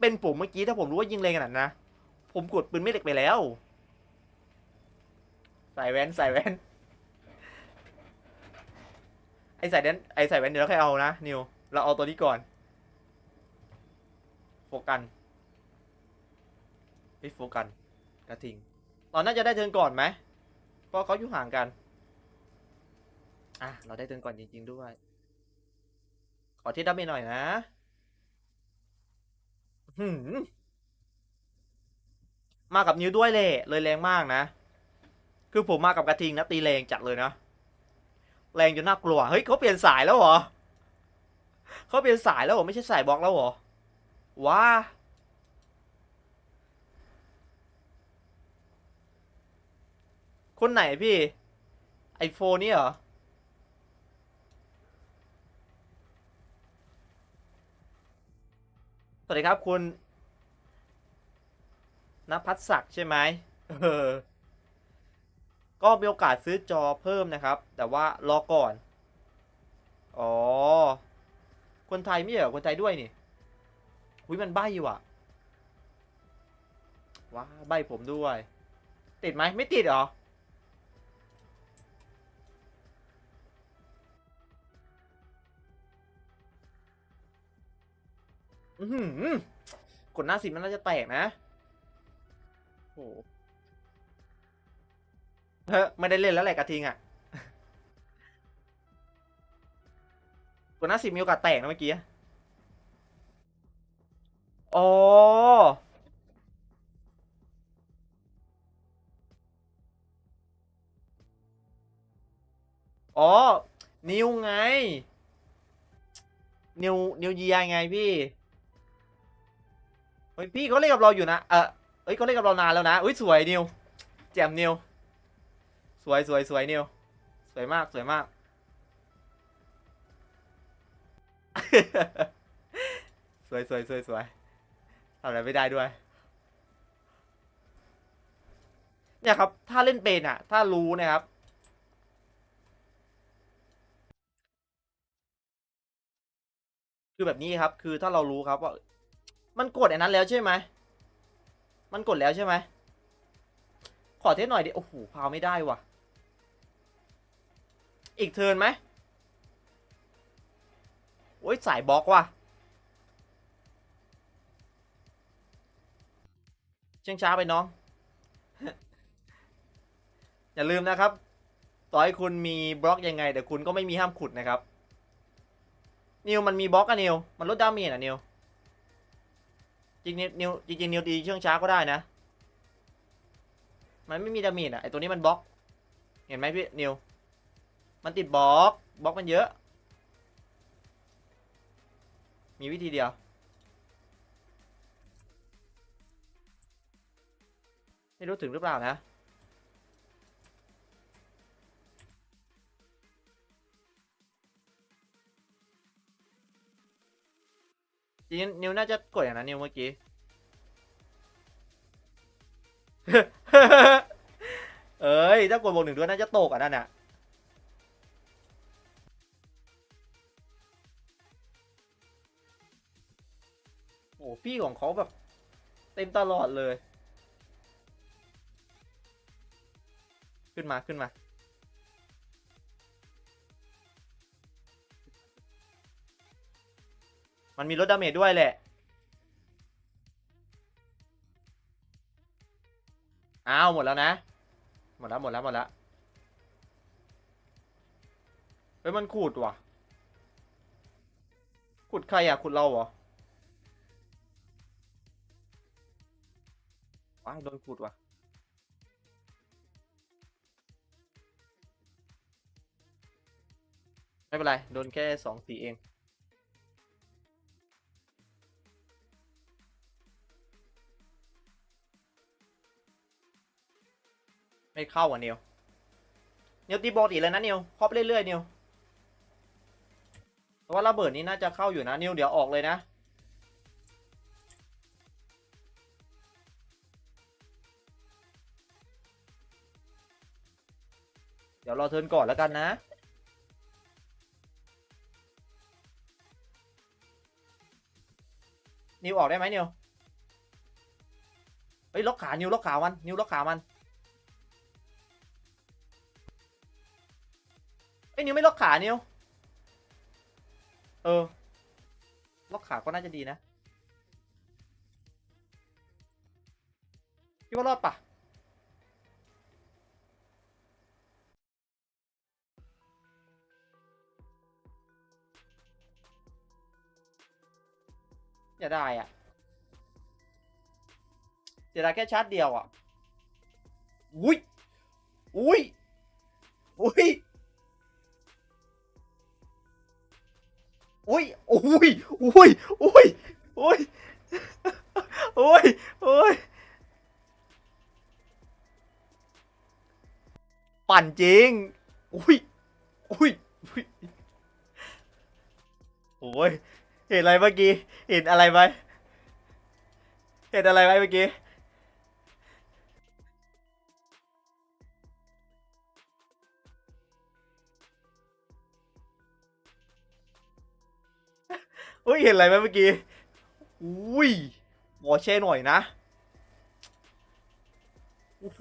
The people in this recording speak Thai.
เป็นผมเมื่อกี้ถ้าผมรู้ว่ายิงแรงขนาดนั้นนะ ผมกดปืนไม่เหล็กไปแล้วใส่แว่นใส่แว่นไอใส่แว่นไอใส่แว่นเดี๋ยวเราค่อยเอานะนิวเราเอาตัวนี้ก่อนโฟกันไโฟกันกระทิงเราน่าจะได้เทินก่อนไหมเพราะเขาอยู่ห่างกันอะเราได้เทินก่อนจริงๆด้วย ขอที่ดับเบิลหน่อยนะ หืมมากับนิ้วด้วยเลยเลยแรงมากนะ คือผมมากับกระทิงนะตีแรงจัดเลยนะแรงจนน่ากลัว เฮ้ยเขาเปลี่ยนสายแล้วเหรอเขาเปลี่ยนสายแล้วเหรอไม่ใช่สายบล็อกแล้วเหรอว้าคนไหนพี่ ไอโฟนนี่เหรอ วัสดีครับคุณนภัสศักดิ์ใช่ไหมเออ ก็มีโอกาสซื้อจอเพิ่มนะครับ แต่ว่ารอก่อน อ๋อ คนไทยไม่เหรอคนไทยด้วยนี่อุ้ยมันใบ้ว่ะ ว้าใบ้ผมด้วย ติดไหมไม่ติดหรอ อือหือกดหน้าสิมันน่าจะแตกนะโอ้โหเฮ้ยไม่ได้เล่นแล้วแหละกระทิงอะกดหน้าสิมีโอกาสแตกนะเมื่อกี้อ๋ออ๋อ นิวไง นิว นิวเยียไงพี่ ฮ้ยพี่เขาเล่นกับเราอยู่นะ เออเอ้ยเขาเล่นกับเรานานแล้วนะอุ้ยสวยนิวแจ่มนิวสวยสวยสวยนิวสวยมากสวยมาก สวยสวยสวยสวยทำอะไรไม่ได้ด้วย เนี่ยครับ ถ้าเล่นเป็นอะ ถ้ารู้นะครับคือแบบนี้ครับ คือถ้าเรารู้ครับว่า มันกดอันนั้นแล้วใช่ไหม มันกดแล้วใช่ไหม ขอเทสหน่อยดิ โอ้โห พาวไม่ได้ว่ะ อีกเทิร์นไหม โอ้ยสายบล็อกว่ะ เชื่งช้าไปน้อง อย่าลืมนะครับ ต่อให้คุณมีบล็อกยังไง แต่คุณก็ไม่มีห้ามขุดนะครับ นิวมันมีบล็อกอะนิว มันลดดาเมจอะนิว จริงนิวจริงนิวตีเชื่องช้าก็ได้นะ มันไม่มีดาเมจอะไอตัวนี้มันบล็อก เห็นไหมพี่นิว มันติดบล็อกบล็อกมันเยอะ มีวิธีเดียวไม่รู้ถึงหรือเปล่านะ จริงนิวน่าจะกดอย่างนั้นนิวเมื่อกี้ เอ้ย ถ้ากดบวกหนึ่งด้วยน่าจะตกอะนั่นน่ะโอ้พี่ของเขาแบบ เต็มตลอดเลย ขึ้นมาขึ้นมา มันมีลดดาเมจด้วยแหละ อ้าวหมดแล้วนะ หมดแล้วหมดแล้วหมดแล้ว เฮ้ยมันขูดว่ะขูดใครอะขูดเราเหรอว้ายโดนขูดว่ะไม่เป็นไร โดนแค่สองสีเอง ไม่เข้าอะนิวนิวตีบอลอีกแล้วนะนิวครอบเรื่อยๆนิวเพราะว่าระเบิดนี้น่าจะเข้าอยู่นะนิวเดี๋ยวออกเลยนะเดี๋ยวรอเทิร์นก่อนแล้วกันนะ นิวออกได้ไหมนิว เฮ้ยล็อกขา นิวล็อกขามัน นิวล็อกขามัน อ้ยนิวไม่ล็อกขานิวเออ ล็อกขาก็น่าจะดีนะคิดว่ารอดปะอย่าได้อะเสียดายแค่ชาร์จเดียวอะ อุ้ย อุ้ย อุ้ย อุ้ยอุ้ยอุ้ยอุ้ยอุ้ยอุ้ยอุ้ยปั่นจริงอุ้ยอุ้ยอุ้ยโอ้ยเห็นอะไรเมื่อกี้ เห็นอะไรไหมเห็นอะไรไหมเมื่อกี้ เฮ้ย เห็นอะไรไหมเมื่อกี้ อุ้ยขอแช่หน่อยนะ โอ้โห